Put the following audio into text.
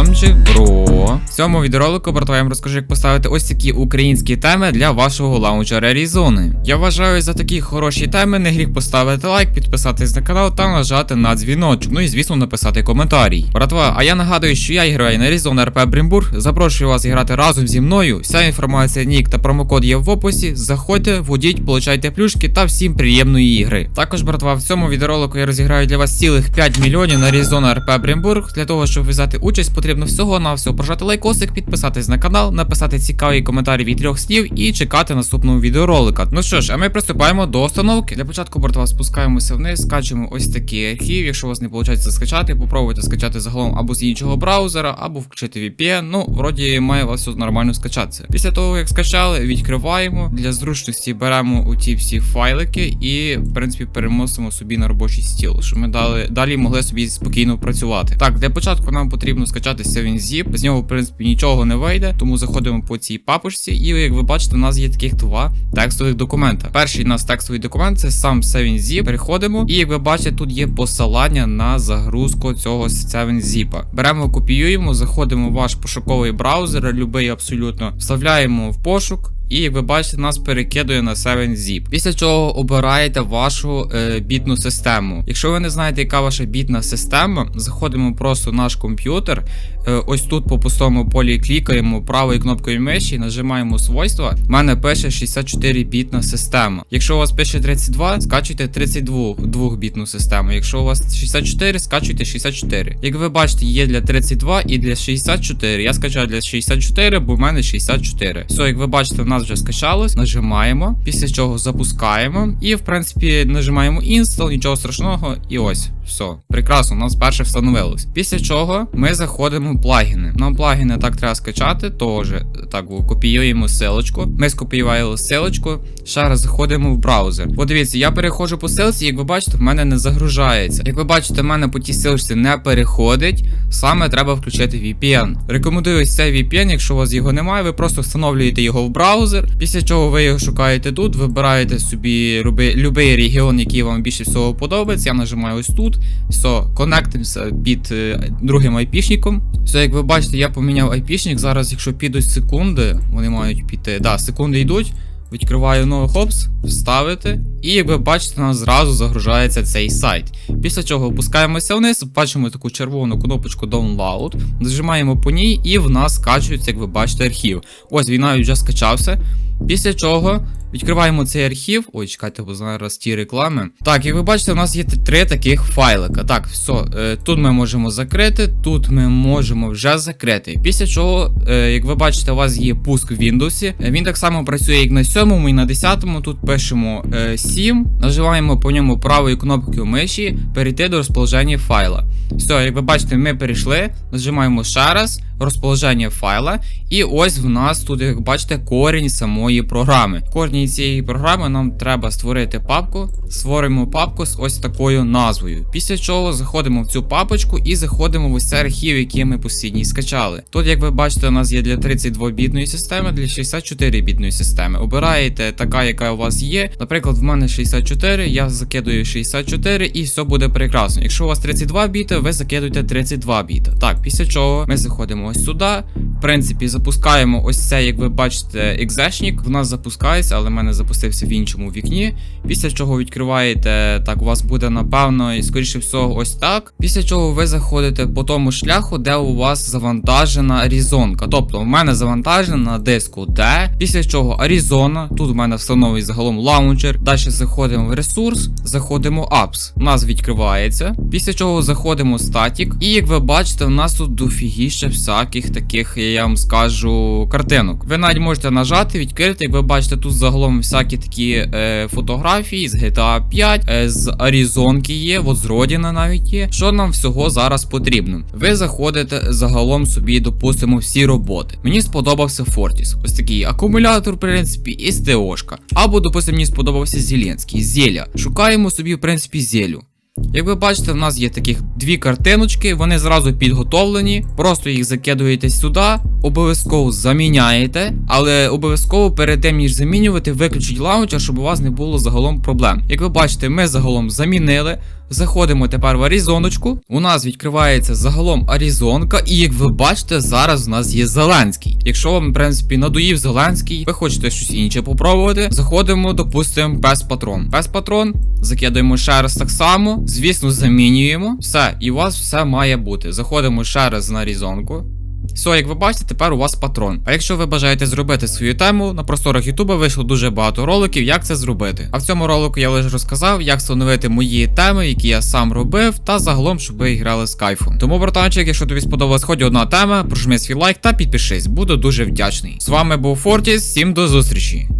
Бамджі Бро. В цьому відеоролику братва, я вам розкажу, як поставити ось такі українські теми для вашого лаунчера Arizona. Я вважаю за такі хороші теми не гріх поставити лайк, підписатись на канал та нажати на дзвіночок. Ну і звісно написати коментарій. Братва, а я нагадую, що я граю на Arizona RP Брімбург. Запрошую вас грати разом зі мною. Вся інформація, нік та промокод є в описі. Заходьте, вводіть, получайте плюшки та всім приємної ігри. Також, братва, в цьому відеоролику я розіграю для вас цілих 5 мільйонів на Arizona RP Брімбург. Для того, щоб взяти участь, потрібно всього на всього прожати лайкосик, підписатись на канал, написати цікаві коментарі від трьох слів і чекати наступного відеоролика. Ну що ж, а ми приступаємо до установки. Для початку, братва, спускаємося вниз, скачуємо ось такий архів. Якщо у вас не виходить скачати, попробуйте скачати загалом або з іншого браузера, або включити VPN. Ну, вроді має вас все нормально скачатися. Після того, як скачали, відкриваємо. Для зручності беремо у ті всі файлики і, в принципі, переносимо собі на робочий стіл, щоб ми далі, далі могли собі спокійно працювати. Так, для початку нам потрібно скачати 7zip. З нього, в принципі, нічого не вийде, тому заходимо по цій папочці, і як ви бачите, у нас є таких два текстових документа. Перший у нас текстовий документ це сам 7zip. Переходимо, і як ви бачите, тут є посилання на загрузку цього 7zip. Беремо, копіюємо, заходимо в ваш пошуковий браузер, любий абсолютно, вставляємо в пошук. І як ви бачите, нас перекидує на 7zip. Після чого обираєте вашу е, бітну систему. Якщо ви не знаєте, яка ваша бітна система, заходимо просто в наш комп'ютер. Е, ось тут по пустому полі клікаємо правою кнопкою миші, нажимаємо свойства. У мене пише 64 бітна система. Якщо у вас пише 32, скачуйте 32 двохбітну систему. Якщо у вас 64, скачуйте 64. Як ви бачите, є для 32 і для 64. Я скачаю для 64, бо в мене 64. Все, як ви бачите, в нас вже скачалось. Нажимаємо, після чого запускаємо. І, в принципі, нажимаємо install, нічого страшного. І ось, все. Прекрасно, у нас перше встановилось. Після чого ми заходимо в плагіни. Нам плагіни так треба скачати, теж так копіюємо силочку. Ми скопіювали силочку. Ще раз заходимо в браузер. Подивіться, я переходжу по силці, як ви бачите, в мене не загружається. Як ви бачите, в мене по тій силочці не переходить. Саме треба включити VPN. Рекомендую цей VPN, якщо у вас його немає, ви просто встановлюєте його в браузер. Після чого ви його шукаєте тут, вибираєте собі любий регіон, який вам більше всього подобається. Я нажимаю ось тут. Все, конектимося під е, другим айпішником. Все, як ви бачите, я поміняв айпішник. Зараз, якщо підуть секунди, вони мають піти. Да, секунди йдуть. Відкриваю новий хопс, вставити, і як ви бачите, у нас зразу загружається цей сайт. Після чого опускаємося вниз, бачимо таку червону кнопочку Download, нажимаємо по ній, і в нас скачується, як ви бачите, архів. Ось він навіть вже скачався. Після чого відкриваємо цей архів. Ой, чекайте, бо зараз ті реклами. Так, як ви бачите, у нас є три таких файлика. Так, все, е, тут ми можемо закрити, тут ми можемо вже закрити. Після чого, е, як ви бачите, у вас є пуск в Windows. Е, Він так само працює, як на 7 і на 10. Тут пишемо е, 7, нажимаємо по ньому правою кнопкою миші, перейти до розположення файла. Все, як ви бачите, ми перейшли, нажимаємо ще раз, розположення файла, і ось в нас тут, як бачите, корінь самої програми. В корні цієї програми нам треба створити папку. Створимо папку з ось такою назвою. Після чого заходимо в цю папочку і заходимо в ось цей архів, який ми постійно скачали. Тут, як ви бачите, у нас є для 32-бітної системи, для 64-бітної системи. Обираєте така, яка у вас є. Наприклад, в мене 64, я закидую 64 і все буде прекрасно. Якщо у вас 32 біта, ви закидуєте 32 біта. Так, після чого ми заходимо ось сюди. В принципі, запускаємо ось це, як ви бачите, екзешник. В нас запускається, але в мене запустився в іншому вікні. Після чого відкриваєте, так, у вас буде напевно, і скоріше всього, ось так. Після чого ви заходите по тому шляху, де у вас завантажена різонка. Тобто, в мене завантажена на диску D. Після чого Arizona. Тут у мене встановлений загалом лаунчер. Далі заходимо в ресурс, заходимо Apps. У нас відкривається. Після чого заходимо в статік. І як ви бачите, у нас тут дофігіще всяких таких, я вам скажу, картинок. Ви навіть можете нажати, відкрити, як ви бачите, тут загалом всякі такі е, фотографії з GTA 5, е, з Аризонки є, от з Родіна навіть є. Що нам всього зараз потрібно? Ви заходите загалом собі, допустимо, всі роботи. Мені сподобався Фортіс. Ось такий акумулятор, в принципі, і СТОшка. Або, допустимо, мені сподобався Зеленський, Зеля. Шукаємо собі, в принципі, зелю. Як ви бачите, в нас є таких дві картиночки, вони зразу підготовлені. Просто їх закидуєте сюди, обов'язково заміняєте, але обов'язково перед тим ніж замінювати, виключіть лаунчер, щоб у вас не було загалом проблем. Як ви бачите, ми загалом замінили. Заходимо тепер в Аризоночку. У нас відкривається загалом Аризонка, і як ви бачите, зараз у нас є Зеленський. Якщо вам, в принципі, надоїв Зеленський, ви хочете щось інше попробувати, заходимо, допустимо, без патрон. Без патрон, закидаємо ще раз так само. Звісно, замінюємо. Все, і у вас все має бути. Заходимо ще раз на Аризонку. Все, як ви бачите, тепер у вас патрон. А якщо ви бажаєте зробити свою тему, на просторах Ютуба вийшло дуже багато роликів, як це зробити. А в цьому ролику я лише розказав, як встановити мої теми, які я сам робив, та загалом, щоб ви грали з кайфом. Тому, братанчик, якщо тобі сподобалась хоч одна тема, прожми свій лайк та підпишись, буду дуже вдячний. З вами був Фортіс, всім до зустрічі.